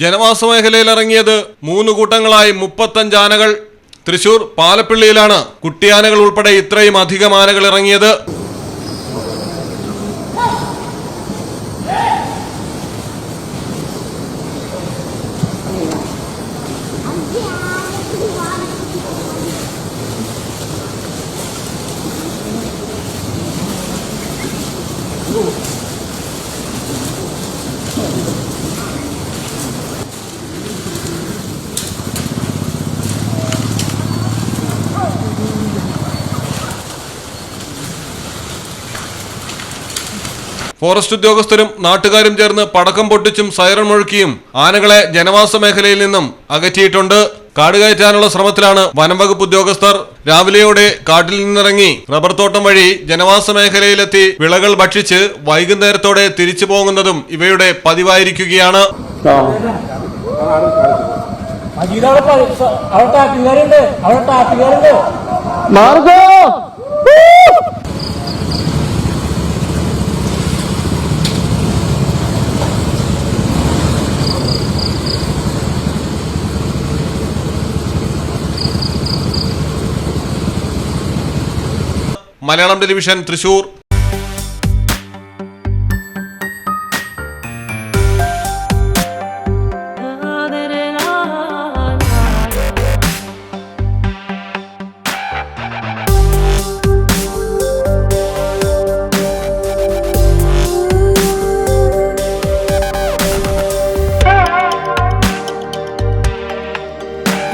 ജനവാസ മേഖലയിൽ ഇറങ്ങിയത് മൂന്ന് കൂട്ടങ്ങളായി മുപ്പത്തഞ്ച് ആനകൾ. തൃശൂർ പാലപ്പിള്ളിയിലാണ് കുട്ടിയാനകൾ ഉൾപ്പെടെ ഇത്രയും അധികം ആനകൾ ഇറങ്ങിയത്. ഫോറസ്റ്റ് ഉദ്യോഗസ്ഥരും നാട്ടുകാരും ചേർന്ന് പടക്കം പൊട്ടിച്ചും സൈറൺ മുഴുക്കിയും ആനകളെ ജനവാസ മേഖലയിൽ നിന്നും അകറ്റിയിട്ടുണ്ട്. കാട് കയറ്റാനുള്ള ശ്രമത്തിലാണ് വനംവകുപ്പ് ഉദ്യോഗസ്ഥർ. രാവിലെയോടെ കാട്ടിൽ നിന്നിറങ്ങി റബ്ബർ തോട്ടം വഴി ജനവാസ മേഖലയിലെത്തി വിളകൾ ഭക്ഷിച്ച് വൈകുന്നേരത്തോടെ തിരിച്ചു പോകുന്നതും ഇവയുടെ പതിവായിരിക്കുകയാണ്. മാർഗോ അവിടെ അവിടെ Malayalam television Thrissur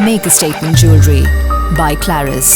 Make a statement jewelry by Claris.